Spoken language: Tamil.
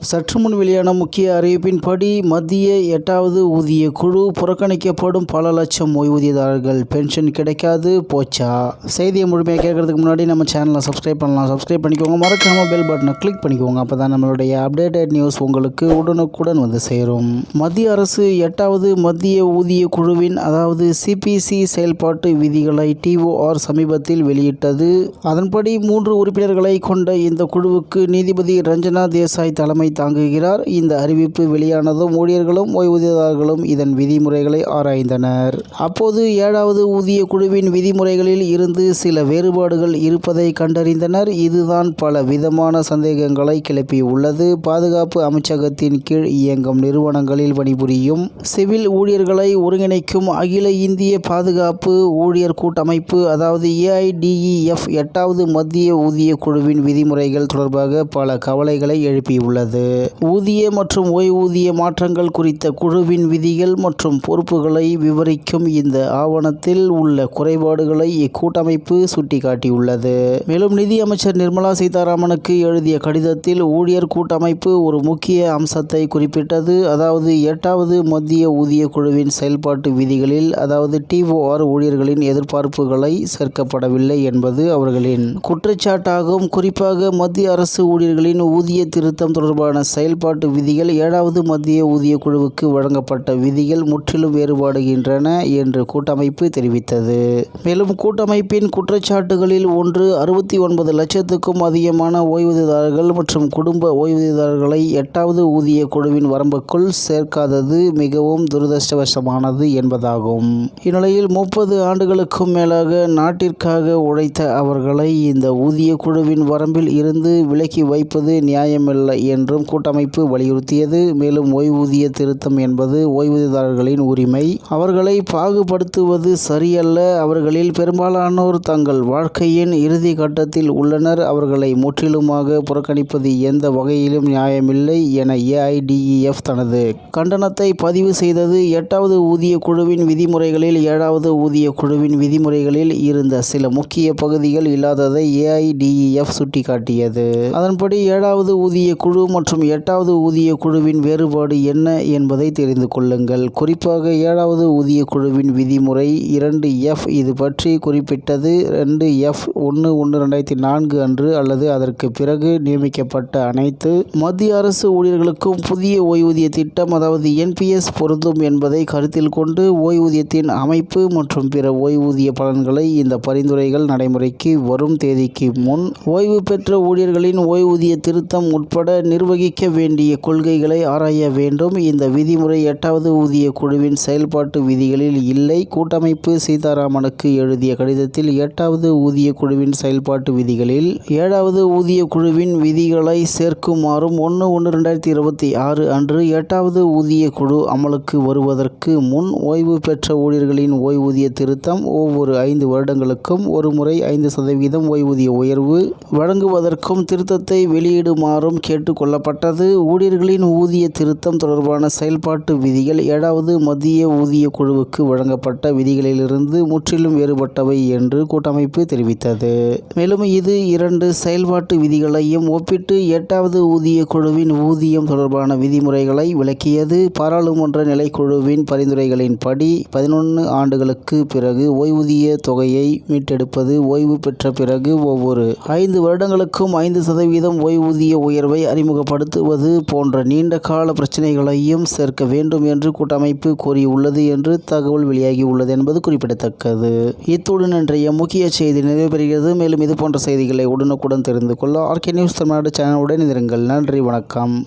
சற்று முன் வெளியான முக்கிய அறிவிப்பின்படி மத்திய எட்டாவது ஊதிய குழு புறக்கணிக்கப்படும் பல லட்சம் ஓய்வூதியதாரர்கள் பென்ஷன் கிடைக்காது போச்சா? செய்தியை முழுமையாக கேட்கறதுக்கு முன்னாடி நம்ம சேனலை சப்ஸ்கிரைப் பண்ணலாம். சப்ஸ்கிரைப் பண்ணிக்கோங்க. மறக்காமல் பெல் பட்டனை கிளிக் பண்ணிக்கோங்க. அப்போ தான் நம்மளுடைய அப்டேட்டட் நியூஸ் உங்களுக்கு உடனுக்குடன் வந்து சேரும். மத்திய அரசு எட்டாவது மத்திய ஊதிய குழுவின் அதாவது சிபிசி செயல்பாட்டு விதிகளை டிஓஆர் சமீபத்தில் வெளியிட்டது. அதன்படி மூன்று உறுப்பினர்களை கொண்ட இந்த குழுவுக்கு நீதிபதி ரஞ்சனா தேசாய் தலைமை தாங்குகிறார். இந்த அறிவிப்பு வெளியானதும் ஊழியர்களும் ஓய்வூதியதாரர்களும் இதன் விதிமுறைகளை ஆராய்ந்தனர். அப்போது ஏழாவது ஊதிய குழுவின் விதிமுறைகளில் இருந்து சில வேறுபாடுகள் இருப்பதை கண்டறிந்தனர். இதுதான் பல விதமான சந்தேகங்களை கிளப்பியுள்ளது. பாதுகாப்பு அமைச்சகத்தின் கீழ் இயங்கும் நிறுவனங்களில் பணிபுரியும் சிவில் ஊழியர்களை ஒருங்கிணைக்கும் அகில இந்திய பாதுகாப்பு ஊழியர் கூட்டமைப்பு அதாவது ஏஐடிஇஎஃப் எட்டாவது மத்திய ஊதிய குழுவின் விதிமுறைகள் தொடர்பாக பல கவலைகளை எழுப்பியுள்ளது. ஊதிய மற்றும் ஓய்வூதிய மாற்றங்கள் குறித்த குழுவின் விதிகள் மற்றும் பொறுப்புகளை விவரிக்கும் இந்த ஆவணத்தில் உள்ள குறைபாடுகளை இக்கூட்டமைப்பு சுட்டிக்காட்டியுள்ளது. மேலும் நிதி அமைச்சர் நிர்மலா சீதாராமனுக்கு எழுதிய கடிதத்தில் ஊழியர் கூட்டமைப்பு ஒரு முக்கிய அம்சத்தை குறிப்பிட்டது. அதாவது எட்டாவது மத்திய ஊதிய குழுவின் செயல்பாட்டு விதிகளில் அதாவது டிஓஆர் ஊழியர்களின் எதிர்பார்ப்புகளை சேர்க்கப்படவில்லை என்பது அவர்களின் குற்றச்சாட்டாகும். குறிப்பாக மத்திய அரசு ஊழியர்களின் ஊதிய திருத்தம் தொடர்பாக தொடர்பான செயல்பாட்டு விதிகள் ஏழாவது மத்திய ஊதிய குழுவுக்கு வழங்கப்பட்ட விதிகள் முற்றிலும் வேறுபாடுகின்றன என்று கூட்டமைப்பு தெரிவித்தது. மேலும் கூட்டமைப்பின் குற்றச்சாட்டுகளில் ஒன்று அறுபத்தி ஒன்பது லட்சத்துக்கும் அதிகமான ஓய்வூதியதாரர்கள் மற்றும் குடும்ப ஓய்வூதியதாரர்களை எட்டாவது ஊதிய குழுவின் வரம்புக்குள் சேர்க்காதது மிகவும் துரதிருஷ்டவசமானது என்பதாகும். இந்நிலையில் முப்பது ஆண்டுகளுக்கும் மேலாக நாட்டிற்காக உழைத்த அவர்களை இந்த ஊதிய குழுவின் வரம்பில் இருந்து விலக்கி வைப்பது நியாயமில்லை என்றும் கூட்டமைப்பு வலியுறுத்தியது. மேலும் ஓய்வூதிய திருத்தம் என்பது ஓய்வூதியதாரர்களின் உரிமை. அவர்களை பாகுபடுத்துவது சரியல்ல. அவர்களில் பெரும்பாலானோர் தங்கள் வாழ்க்கையின் இறுதி கட்டத்தில் உள்ளனர். அவர்களை முற்றிலுமாக புறக்கணிப்பது எந்த வகையிலும் நியாயமில்லை என ஏஐடிஇஎஃப் தனது கண்டனத்தை பதிவு செய்தது. எட்டாவது ஊதிய குழுவின் விதிமுறைகளில் ஏழாவது ஊதிய குழுவின் விதிமுறைகளில் இருந்த சில முக்கிய பகுதிகள் இல்லாததை ஏஐடிஇஎஃப் சுட்டிக்காட்டியது. அதன்படி ஏழாவது ஊதிய குழு மற்றும் மற்றும் எட்டாவது ஊதிய குழுவின் வேறுபாடு என்ன என்பதை தெரிந்து கொள்ளுங்கள். குறிப்பாக ஏழாவது ஊதிய குழுவின் விதிமுறை இரண்டு எஃப் இது பற்றி குறிப்பிட்டது. ரெண்டு எஃப் ஒன்று ஒன்று ரெண்டாயிரத்தி நான்கு அன்று அல்லது அதற்கு பிறகு நியமிக்கப்பட்ட அனைத்து. மத்திய அரசு ஊழியர்களுக்கும் புதிய ஓய்வூதிய திட்டம் அதாவது என்பிஎஸ் பொருந்தும் என்பதை கருத்தில் கொண்டு ஓய்வூதியத்தின் அமைப்பு மற்றும் பிற ஓய்வூதிய பலன்களை இந்த பரிந்துரைகள் நடைமுறைக்கு வரும் தேதிக்கு முன். ஓய்வு பெற்ற ஊழியர்களின் ஓய்வூதிய திருத்தம் உட்பட நிர்வகிக்க வேண்டிய கொள்கைகளை ஆராய வேண்டும். இந்த விதிமுறை எட்டாவது ஊதிய குழுவின் செயல்பாட்டு விதிகளில் இல்லை. கூட்டமைப்பு சீதாராமனுக்கு எழுதிய கடிதத்தில் எட்டாவது ஊதிய குழுவின் செயல்பாட்டு விதிகளில் ஏழாவது ஊதிய குழுவின் விதிகளை சேர்க்குமாறும் ஒன்று ஒன்று ரெண்டாயிரத்தி இருபத்தி ஆறு அன்று எட்டாவது ஊதிய குழு அமலுக்கு வருவதற்கு முன் ஓய்வு பெற்ற ஊழியர்களின் ஓய்வூதிய திருத்தம் ஒவ்வொரு ஐந்து வருடங்களுக்கும் ஒரு முறை ஐந்து சதவீதம் ஓய்வூதிய உயர்வு வழங்குவதற்கும் திருத்தத்தை வெளியிடுமாறும் கேட்டுக்கொள்ளப்பட்டது கொள்ளப்பட்டது ஊழியர்களின் ஊதிய திருத்தம் தொடர்பான செயல்பாட்டு விதிகள் ஏழாவது மத்திய ஊதிய குழுவுக்கு வழங்கப்பட்ட விதிகளிலிருந்து முற்றிலும் வேறுபட்டவை என்று கூட்டமைப்பு தெரிவித்தது. மேலும் இது இரண்டு செயல்பாட்டு விதிகளையும் ஒப்பிட்டு எட்டாவது ஊதிய குழுவின் ஊதியம் தொடர்பான விதிமுறைகளை விளக்கியது. பாராளுமன்ற நிலைக்குழுவின் பரிந்துரைகளின்படி பதினொன்று ஆண்டுகளுக்கு பிறகு ஓய்வூதிய தொகையை மீட்டெடுப்பது ஓய்வு பெற்ற பிறகு ஒவ்வொரு ஐந்து வருடங்களுக்கும் ஐந்து சதவீதம் ஓய்வூதிய உயர்வை படுத்துவது போன்ற நீண்ட கால பிரச்சினைகளையும் சேர்க்க வேண்டும் என்று கூட்டமைப்பு கோரியுள்ளது என்று தகவல் வெளியாகியுள்ளது என்பது குறிப்பிடத்தக்கது. இத்துடன் இன்றைய முக்கிய செய்தி நிறைவு மேலும் இது போன்ற செய்திகளை உடனுக்குடன் தெரிந்து கொள்ள ஆர்கே நியூஸ் தமிழ்நாடு சேனலுடன் இருங்கள் நன்றி வணக்கம்.